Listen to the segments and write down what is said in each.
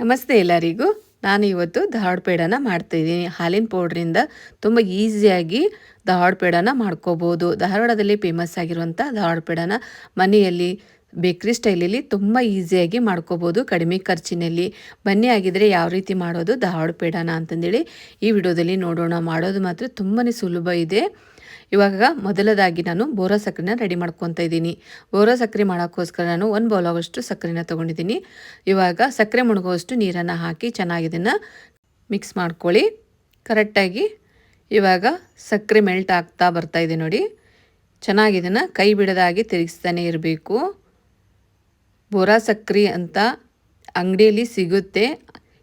ನಮಸ್ತೆ ಎಲ್ಲರಿಗೂ. ನಾನು ಇವತ್ತು ಧಾರವಾಡ ಪೇಡನ ಮಾಡ್ತಾಯಿದ್ದೀನಿ ಹಾಲಿನ ಪೌಡ್ರಿಂದ ತುಂಬ ಈಸಿಯಾಗಿ ಧಾರವಾಡ ಪೇಡನ ಮಾಡ್ಕೋಬೋದು. ಧಾರವಾಡದಲ್ಲಿ ಫೇಮಸ್ ಆಗಿರುವಂಥ ಧಾರವಾಡ ಪೇಡನ ಮನೆಯಲ್ಲಿ ಬೇಕ್ರಿ ಸ್ಟೈಲಲ್ಲಿ ತುಂಬ ಈಸಿಯಾಗಿ ಮಾಡ್ಕೋಬೋದು ಕಡಿಮೆ ಖರ್ಚಿನಲ್ಲಿ. ಬನ್ನಿ ಆಗಿದ್ರೆ ಯಾವ ರೀತಿ ಮಾಡೋದು ಧಾರವಾಡ ಪೇಡನ ಅಂತಂದೇಳಿ ಈ ವಿಡಿಯೋದಲ್ಲಿ ನೋಡೋಣ. ಮಾಡೋದು ಮಾತ್ರ ತುಂಬಾ ಸುಲಭ ಇದೆ. ಇವಾಗ ಮೊದಲದಾಗಿ ನಾನು ಬೋರಾ ಸಕ್ಕರೆನ ರೆಡಿ ಮಾಡ್ಕೊತಾ ಇದ್ದೀನಿ. ಬೋರಾ ಸಕ್ಕರೆ ಮಾಡೋಕ್ಕೋಸ್ಕರ ನಾನು ಒಂದು ಬೌಲ್ ಆಗೋಷ್ಟು ಸಕ್ಕರೆನ ತೊಗೊಂಡಿದ್ದೀನಿ. ಇವಾಗ ಸಕ್ಕರೆ ಮುಳುಗುವಷ್ಟು ನೀರನ್ನು ಹಾಕಿ ಚೆನ್ನಾಗಿ ಇದನ್ನು ಮಿಕ್ಸ್ ಮಾಡ್ಕೊಳ್ಳಿ. ಕರೆಕ್ಟಾಗಿ ಇವಾಗ ಸಕ್ಕರೆ ಮೆಲ್ಟ್ ಆಗ್ತಾ ಬರ್ತಾ ಇದೆ ನೋಡಿ. ಚೆನ್ನಾಗಿ ಇದನ್ನು ಕೈ ಬಿಡದಾಗಿ ತಿರುಗಿಸ್ತಾನೆ ಇರಬೇಕು. ಬೋರಾ ಸಕ್ಕರೆ ಅಂತ ಅಂಗಡಿಯಲ್ಲಿ ಸಿಗುತ್ತೆ.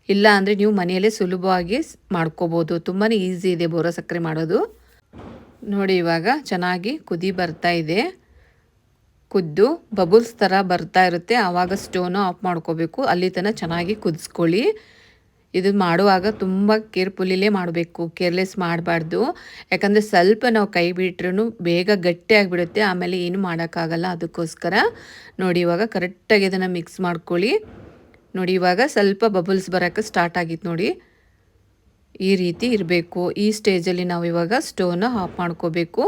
ಇಲ್ಲ ಅಂದರೆ ನೀವು ಮನೆಯಲ್ಲೇ ಸುಲಭವಾಗಿ ಮಾಡ್ಕೋಬೋದು. ತುಂಬಾ ಈಸಿ ಇದೆ ಬೋರಾ ಸಕ್ಕರೆ ಮಾಡೋದು. ನೋಡಿ ಇವಾಗ ಚೆನ್ನಾಗಿ ಕುದಿ ಬರ್ತಾ ಇದೆ. ಕುದ್ದು ಬಬಲ್ಸ್ ಥರ ಬರ್ತಾ ಇರುತ್ತೆ. ಆವಾಗ ಸ್ಟೋನು ಆಫ್ ಮಾಡ್ಕೋಬೇಕು. ಅಲ್ಲಿ ತನಕ ಚೆನ್ನಾಗಿ ಕುದಿಸ್ಕೊಳ್ಳಿ. ಇದು ಮಾಡುವಾಗ ತುಂಬ ಕೇರ್ಫುಲ್ಲಿಲೇ ಮಾಡಬೇಕು. ಕೇರ್ಲೆಸ್ ಮಾಡಬಾರ್ದು. ಯಾಕಂದರೆ ಸ್ವಲ್ಪ ನಾವು ಕೈ ಬಿಟ್ರೂ ಬೇಗ ಗಟ್ಟಿ ಆಗಿಬಿಡುತ್ತೆ. ಆಮೇಲೆ ಏನು ಮಾಡೋಕ್ಕಾಗಲ್ಲ ಅದಕ್ಕೋಸ್ಕರ. ನೋಡಿ ಇವಾಗ ಕರೆಕ್ಟಾಗಿ ಇದನ್ನು ಮಿಕ್ಸ್ ಮಾಡ್ಕೊಳ್ಳಿ. ನೋಡಿ ಇವಾಗ ಸ್ವಲ್ಪ ಬಬಲ್ಸ್ ಬರೋಕ್ಕೆ ಸ್ಟಾರ್ಟ್ ಆಗಿತ್ತು ನೋಡಿ. ಈ ರೀತಿ ಇರಬೇಕು. ಈ ಸ್ಟೇಜಲ್ಲಿ ನಾವು ಇವಾಗ ಸ್ಟೋವ್ನ ಆಫ್ ಮಾಡ್ಕೋಬೇಕು.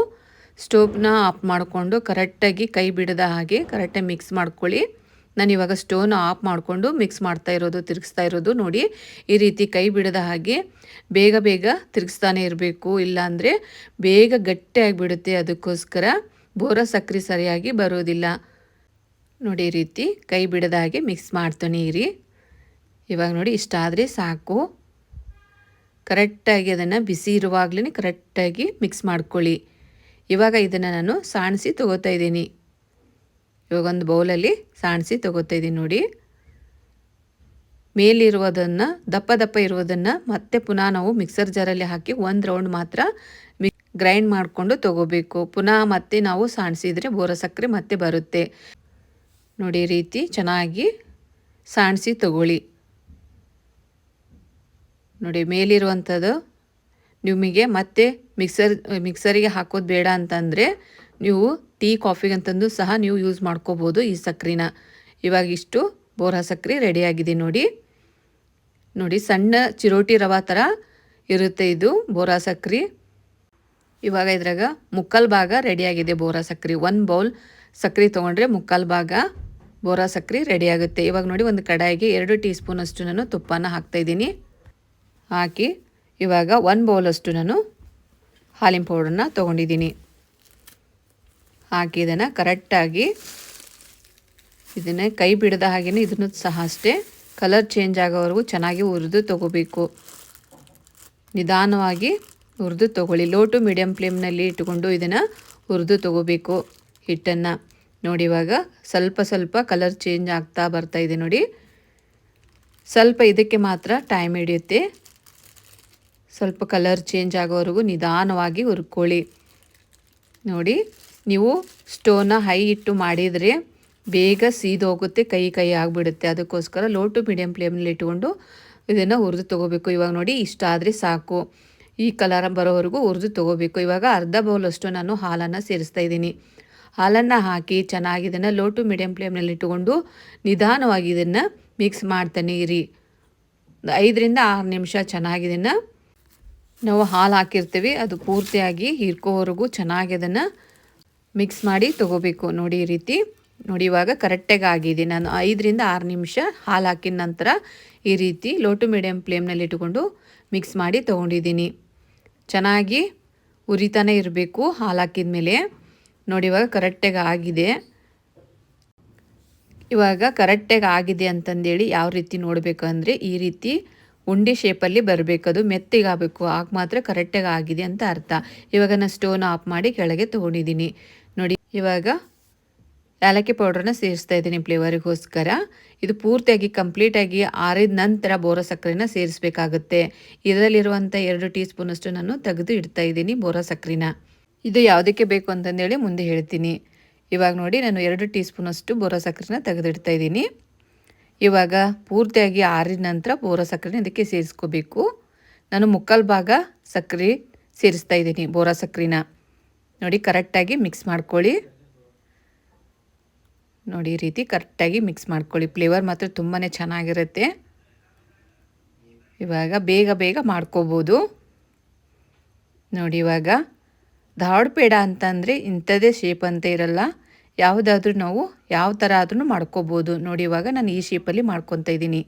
ಸ್ಟೋವ್ನ ಆಫ್ ಮಾಡಿಕೊಂಡು ಕರೆಕ್ಟಾಗಿ ಕೈ ಬಿಡದ ಹಾಗೆ ಕರೆಕ್ಟಾಗಿ ಮಿಕ್ಸ್ ಮಾಡ್ಕೊಳ್ಳಿ. ನಾನು ಇವಾಗ ಸ್ಟೋವ್ನ ಆಫ್ ಮಾಡಿಕೊಂಡು ಮಿಕ್ಸ್ ಮಾಡ್ತಾ ಇರೋದು, ತಿರುಗಿಸ್ತಾ ಇರೋದು ನೋಡಿ. ಈ ರೀತಿ ಕೈ ಬಿಡದ ಹಾಗೆ ಬೇಗ ಬೇಗ ತಿರುಗಿಸ್ತಾನೆ ಇರಬೇಕು. ಇಲ್ಲಾಂದರೆ ಬೇಗ ಗಟ್ಟಿ ಆಗಿಬಿಡುತ್ತೆ. ಅದಕ್ಕೋಸ್ಕರ ಬೋರ ಸಕ್ಕರೆ ಸರಿಯಾಗಿ ಬರೋದಿಲ್ಲ. ನೋಡಿ ಈ ರೀತಿ ಕೈ ಬಿಡದ ಹಾಗೆ ಮಿಕ್ಸ್ ಮಾಡ್ತಾನೆ ಇರಿ. ಇವಾಗ ನೋಡಿ ಇಷ್ಟಾದರೆ ಸಾಕು. ಕರೆಕ್ಟಾಗಿ ಅದನ್ನು ಬಿಸಿ ಇರುವಾಗಲೇ ಕರೆಕ್ಟಾಗಿ ಮಿಕ್ಸ್ ಮಾಡ್ಕೊಳ್ಳಿ. ಇವಾಗ ಇದನ್ನು ನಾನು ಸಾಣಿಸಿ ತೊಗೋತಾ ಇದ್ದೀನಿ. ಇವಾಗ ಒಂದು ಬೌಲಲ್ಲಿ ಸಾಣಿಸಿ ತೊಗೋತಾ ಇದ್ದೀನಿ ನೋಡಿ. ಮೇಲಿರುವುದನ್ನು, ದಪ್ಪ ದಪ್ಪ ಇರುವುದನ್ನು ಮತ್ತೆ ಪುನಃ ನಾವು ಮಿಕ್ಸರ್ ಜಾರಲ್ಲಿ ಹಾಕಿ ಒಂದು ರೌಂಡ್ ಮಾತ್ರ ಮಿ ಗ್ರೈಂಡ್ ಮಾಡಿಕೊಂಡು ತೊಗೋಬೇಕು. ಪುನಃ ಮತ್ತೆ ನಾವು ಸಾಣಿಸಿದರೆ ಬೋರ ಸಕ್ಕರೆ ಮತ್ತೆ ಬರುತ್ತೆ. ನೋಡಿ ರೀತಿ ಚೆನ್ನಾಗಿ ಸಾಣಿಸಿ ತಗೊಳ್ಳಿ. ನೋಡಿ, ಮೇಲಿರುವಂಥದ್ದು ನಿಮಗೆ ಮತ್ತೆ ಮಿಕ್ಸರ್ ಮಿಕ್ಸರಿಗೆ ಹಾಕೋದು ಬೇಡ ಅಂತಂದರೆ ನೀವು ಟೀ ಕಾಫಿಗಂತಂದು ಸಹ ನೀವು ಯೂಸ್ ಮಾಡ್ಕೋಬೋದು ಈ ಸಕ್ಕರೆನ ಇವಾಗ ಇಷ್ಟು ಬೋರಾ ಸಕ್ಕರೆ ರೆಡಿಯಾಗಿದೆ ನೋಡಿ. ನೋಡಿ, ಸಣ್ಣ ಚಿರೋಟಿ ರವಾ ಥರ ಇರುತ್ತೆ ಇದು ಬೋರಾ ಸಕ್ಕರೆ ಇವಾಗ ಇದ್ರಾಗ ಮುಕ್ಕಾಲು ಭಾಗ ರೆಡಿಯಾಗಿದೆ ಬೋರಾ ಸಕ್ಕರೆ ಒಂದು ಬೌಲ್ ಸಕ್ಕರೆ ತೊಗೊಂಡ್ರೆ ಮುಕ್ಕಾಲು ಭಾಗ ಬೋರಾ ಸಕ್ಕರೆ ರೆಡಿಯಾಗುತ್ತೆ ಇವಾಗ ನೋಡಿ, ಒಂದು ಕಡಾಯಿಗೆ ಎರಡು ಟೀ ಸ್ಪೂನಷ್ಟು ನಾನು ತುಪ್ಪನ ಹಾಕ್ತಾಯಿದ್ದೀನಿ ಹಾಕಿ ಇವಾಗ ಒಂದು ಬೌಲಷ್ಟು ನಾನು ಹಾಲಿನ ಪೌಡ್ರನ್ನ ತೊಗೊಂಡಿದ್ದೀನಿ. ಹಾಕಿ ಇದನ್ನು ಕರೆಕ್ಟಾಗಿ ಇದನ್ನು ಕೈ ಬಿಡದ ಹಾಗೆಯೇ ಇದನ್ನು ಸಹ ಅಷ್ಟೇ ಕಲರ್ ಚೇಂಜ್ ಆಗೋವರೆಗೂ ಚೆನ್ನಾಗಿ ಹುರಿದು ತೊಗೋಬೇಕು. ನಿಧಾನವಾಗಿ ಹುರಿದು ತೊಗೊಳ್ಳಿ. ಲೋ ಟು ಮೀಡಿಯಮ್ ಫ್ಲೇಮ್ನಲ್ಲಿ ಇಟ್ಟುಕೊಂಡು ಇದನ್ನು ಹುರಿದು ತೊಗೋಬೇಕು ಹಿಟ್ಟನ್ನು. ನೋಡಿ ಇವಾಗ ಸ್ವಲ್ಪ ಸ್ವಲ್ಪ ಕಲರ್ ಚೇಂಜ್ ಆಗ್ತಾ ಬರ್ತಾ ಇದೆ ನೋಡಿ. ಸ್ವಲ್ಪ ಇದಕ್ಕೆ ಮಾತ್ರ ಟೈಮ್ ಹಿಡಿಯುತ್ತೆ. ಸ್ವಲ್ಪ ಕಲರ್ ಚೇಂಜ್ ಆಗೋವರೆಗೂ ನಿಧಾನವಾಗಿ ಹುರ್ಕೊಳ್ಳಿ. ನೋಡಿ, ನೀವು ಸ್ಟೋನ ಹೈ ಇಟ್ಟು ಮಾಡಿದರೆ ಬೇಗ ಸೀದೋಗುತ್ತೆ, ಕೈ ಕೈ ಆಗಿಬಿಡುತ್ತೆ. ಅದಕ್ಕೋಸ್ಕರ ಲೋ ಟು ಮೀಡಿಯಮ್ ಫ್ಲೇಮ್ನಲ್ಲಿ ಇಟ್ಕೊಂಡು ಇದನ್ನು ಹುರಿದು ತೊಗೋಬೇಕು. ಇವಾಗ ನೋಡಿ, ಇಷ್ಟ ಆದರೆ ಸಾಕು. ಈ ಕಲರ್ ಬರೋವರೆಗೂ ಹುರಿದು ತೊಗೋಬೇಕು. ಇವಾಗ ಅರ್ಧ ಬೌಲಷ್ಟು ನಾನು ಹಾಲನ್ನು ಸೇರಿಸ್ತಾ ಇದ್ದೀನಿ. ಹಾಲನ್ನು ಹಾಕಿ ಚೆನ್ನಾಗಿ ಇದನ್ನು ಲೋ ಟು ಮೀಡಿಯಮ್ ಫ್ಲೇಮ್ನಲ್ಲಿ ಇಟ್ಟುಕೊಂಡು ನಿಧಾನವಾಗಿ ಇದನ್ನು ಮಿಕ್ಸ್ ಮಾಡ್ತಾನೆ ಇರಿ. ಐದರಿಂದ ಆರು ನಿಮಿಷ ಚೆನ್ನಾಗಿ ಇದನ್ನು ನಾವು ಹಾಲು ಹಾಕಿರ್ತೀವಿ, ಅದು ಪೂರ್ತಿಯಾಗಿ ಹೀರ್ಕೋವರೆಗೂ ಚೆನ್ನಾಗಿ ಅದನ್ನು ಮಿಕ್ಸ್ ಮಾಡಿ ತೊಗೋಬೇಕು. ನೋಡಿ ಈ ರೀತಿ. ನೋಡಿ ಇವಾಗ ಕರೆಕ್ಟಾಗಿ ಆಗಿದೆ. ನಾನು ಐದರಿಂದ ಆರು ನಿಮಿಷ ಹಾಲು ಹಾಕಿದ ನಂತರ ಈ ರೀತಿ ಲೋ ಟು ಮೀಡಿಯಮ್ ಫ್ಲೇಮ್ನಲ್ಲಿ ಇಟ್ಕೊಂಡು ಮಿಕ್ಸ್ ಮಾಡಿ ತೊಗೊಂಡಿದ್ದೀನಿ. ಚೆನ್ನಾಗಿ ಉರಿತಾನೆ ಇರಬೇಕು ಹಾಲು ಹಾಕಿದ ಮೇಲೆ. ನೋಡಿ ಇವಾಗ ಕರೆಕ್ಟಾಗಿ ಆಗಿದೆ. ಇವಾಗ ಕರೆಕ್ಟಾಗಿ ಆಗಿದೆ ಅಂತಂದೇಳಿ ಯಾವ ರೀತಿ ನೋಡಬೇಕು ಅಂದರೆ ಈ ರೀತಿ ಉಂಡೆ ಶೇಪಲ್ಲಿ ಅದು ಮೆತ್ತಿಗಾಗಬೇಕು. ಆಗ ಮಾತ್ರ ಕರೆಕ್ಟಾಗಿ ಆಗಿದೆ ಅಂತ ಅರ್ಥ. ಇವಾಗ ನಾನು ಸ್ಟೋನ್ ಆಫ್ ಮಾಡಿ ಕೆಳಗೆ ತೊಗೊಂಡಿದ್ದೀನಿ. ನೋಡಿ, ಇವಾಗ ಏಲಕ್ಕಿ ಪೌಡ್ರನ್ನ ಸೇರಿಸ್ತಾ ಇದ್ದೀನಿ ಫ್ಲೇವರಿಗೋಸ್ಕರ ಇದು ಪೂರ್ತಿಯಾಗಿ ಕಂಪ್ಲೀಟಾಗಿ ಆರಿದ ನಂತರ ಬೋರ ಸಕ್ಕರೆನ ಸೇರಿಸಬೇಕಾಗುತ್ತೆ. ಇದರಲ್ಲಿರುವಂಥ ಎರಡು ಟೀ ಸ್ಪೂನಷ್ಟು ನಾನು ತೆಗೆದು ಇಡ್ತಾ ಇದ್ದೀನಿ ಬೋರ ಸಕ್ಕರೆನ. ಇದು ಯಾವುದಕ್ಕೆ ಬೇಕು ಅಂತಂದೇಳಿ ಮುಂದೆ ಹೇಳ್ತೀನಿ. ಇವಾಗ ನೋಡಿ, ನಾನು ಎರಡು ಟೀ ಸ್ಪೂನಷ್ಟು ಬೋರ ಸಕ್ಕರೆನ ತೆಗೆದಿಡ್ತಾ ಇದ್ದೀನಿ. ಇವಾಗ ಪೂರ್ತಿಯಾಗಿ ಆರಿದ ನಂತರ ಬೋರ ಸಕ್ಕರೆ ಇದಕ್ಕೆ ಸೇರಿಸ್ಕೋಬೇಕು. ನಾನು ಮುಕ್ಕಾಲು ಭಾಗ ಸಕ್ಕರೆ ಸೇರಿಸ್ತಾ ಇದ್ದೀನಿ ಬೋರ ಸಕ್ಕರೆನ ನೋಡಿ, ಕರೆಕ್ಟಾಗಿ ಮಿಕ್ಸ್ ಮಾಡ್ಕೊಳ್ಳಿ. ನೋಡಿ, ಈ ರೀತಿ ಕರೆಕ್ಟಾಗಿ ಮಿಕ್ಸ್ ಮಾಡ್ಕೊಳ್ಳಿ. ಫ್ಲೇವರ್ ಮಾತ್ರ ತುಂಬಾ ಚೆನ್ನಾಗಿರುತ್ತೆ. ಇವಾಗ ಬೇಗ ಬೇಗ ಮಾಡ್ಕೋಬೋದು. ನೋಡಿ, ಇವಾಗ ಧಾರವಾಡ ಪೇಡ ಅಂತಂದರೆ ಇಂಥದ್ದೇ ಶೇಪ್ ಅಂತ ಇರಲ್ಲ. ಯಾವುದಾದ್ರೂ ನಾವು ಯಾವ ಥರ ಆದ್ರೂ ಮಾಡ್ಕೋಬೋದು. ನೋಡಿ, ಇವಾಗ ನಾನು ಈ ಶೇಪಲ್ಲಿ ಮಾಡ್ಕೊತಾ ಇದ್ದೀನಿ.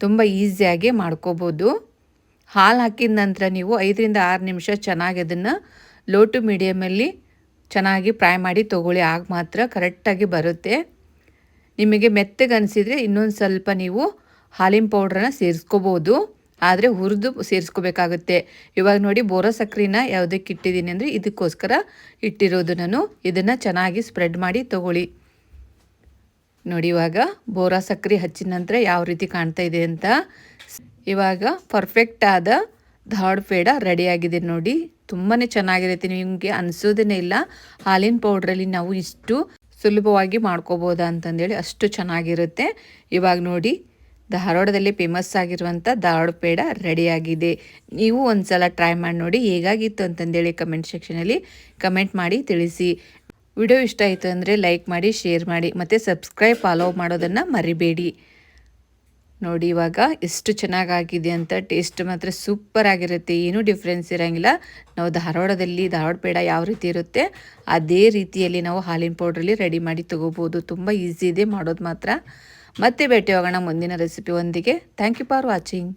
ತುಂಬ ಈಸಿಯಾಗಿ ಮಾಡ್ಕೋಬೋದು. ಹಾಲು ಹಾಕಿದ ನಂತರ ನೀವು ಐದರಿಂದ ಆರು ನಿಮಿಷ ಚೆನ್ನಾಗಿ ಅದನ್ನು ಲೋ ಟು ಮೀಡಿಯಮಲ್ಲಿ ಚೆನ್ನಾಗಿ ಫ್ರೈ ಮಾಡಿ ತೊಗೊಳ್ಳಿ. ಆಗ ಮಾತ್ರ ಕರೆಕ್ಟಾಗಿ ಬರುತ್ತೆ. ನಿಮಗೆ ಮೆತ್ತಗೆ ಅನಿಸಿದರೆ ಇನ್ನೊಂದು ಸ್ವಲ್ಪ ನೀವು ಹಾಲಿನ ಪೌಡ್ರನ್ನ ಸೇರಿಸ್ಕೋಬೋದು. ಆದರೆ ಹುರಿದು ಸೇರಿಸ್ಕೋಬೇಕಾಗುತ್ತೆ. ಇವಾಗ ನೋಡಿ ಬೋರೋ ಸಕ್ಕರೆನ ಯಾವುದಕ್ಕೆ ಇಟ್ಟಿದ್ದೀನಿ ಅಂದರೆ ಇದಕ್ಕೋಸ್ಕರ ಇಟ್ಟಿರೋದು ನಾನು. ಇದನ್ನು ಚೆನ್ನಾಗಿ ಸ್ಪ್ರೆಡ್ ಮಾಡಿ ತೊಗೊಳ್ಳಿ. ನೋಡಿ ಇವಾಗ ಬೋರಾ ಸಕ್ಕರೆ ಹಚ್ಚಿದ ನಂತರ ಯಾವ ರೀತಿ ಕಾಣ್ತಾ ಇದೆ ಅಂತ. ಇವಾಗ ಪರ್ಫೆಕ್ಟ್ ಆದ ಪೇಡ ರೆಡಿಯಾಗಿದೆ ನೋಡಿ. ತುಂಬಾ ಚೆನ್ನಾಗಿರುತ್ತೆ. ನಿಮಗೆ ಅನಿಸೋದೇ ಇಲ್ಲ. ಹಾಲಿನ ಪೌಡ್ರಲ್ಲಿ ನಾವು ಇಷ್ಟು ಸುಲಭವಾಗಿ ಮಾಡ್ಕೋಬೋದಾ ಅಂತಂದೇಳಿ ಅಷ್ಟು ಚೆನ್ನಾಗಿರುತ್ತೆ. ಇವಾಗ ನೋಡಿ ಧಾರವಾಡದಲ್ಲಿ ಫೇಮಸ್ ಆಗಿರುವಂಥ ಧಾರವಾಡ ಪೇಡ ರೆಡಿಯಾಗಿದೆ. ನೀವು ಒಂದು ಸಲ ಟ್ರೈ ಮಾಡಿ ನೋಡಿ ಹೇಗಾಗಿತ್ತು ಅಂತಂದೇಳಿ ಕಮೆಂಟ್ ಸೆಕ್ಷನಲ್ಲಿ ಕಮೆಂಟ್ ಮಾಡಿ ತಿಳಿಸಿ. ವಿಡಿಯೋ ಇಷ್ಟ ಆಯಿತು ಅಂದರೆ ಲೈಕ್ ಮಾಡಿ ಶೇರ್ ಮಾಡಿ, ಮತ್ತು ಸಬ್ಸ್ಕ್ರೈಬ್ ಫಾಲೋ ಮಾಡೋದನ್ನು ಮರಿಬೇಡಿ. ನೋಡಿ ಇವಾಗ ಎಷ್ಟು ಚೆನ್ನಾಗಾಗಿದೆ ಅಂತ ಟೇಸ್ಟ್ ಮಾತ್ರ ಸೂಪರ್ ಆಗಿರುತ್ತೆ. ಏನೂ ಡಿಫ್ರೆನ್ಸ್ ಇರೋಂಗಿಲ್ಲ. ನಾವು ಧಾರವಾಡದಲ್ಲಿ ಧಾರವಾಡ ಪೇಡ ಯಾವ ರೀತಿ ಇರುತ್ತೆ ಅದೇ ರೀತಿಯಲ್ಲಿ ನಾವು ಹಾಲಿನ ಪೌಡ್ರಲ್ಲಿ ರೆಡಿ ಮಾಡಿ ತೊಗೋಬೋದು. ತುಂಬ ಈಸಿ ಇದೆ ಮಾಡೋದು ಮಾತ್ರ. ಮತ್ತೆ ಭೇಟಿ ಹೋಗೋಣ ಮುಂದಿನ ರೆಸಿಪಿ ಒಂದಿಗೆ. Thank you for watching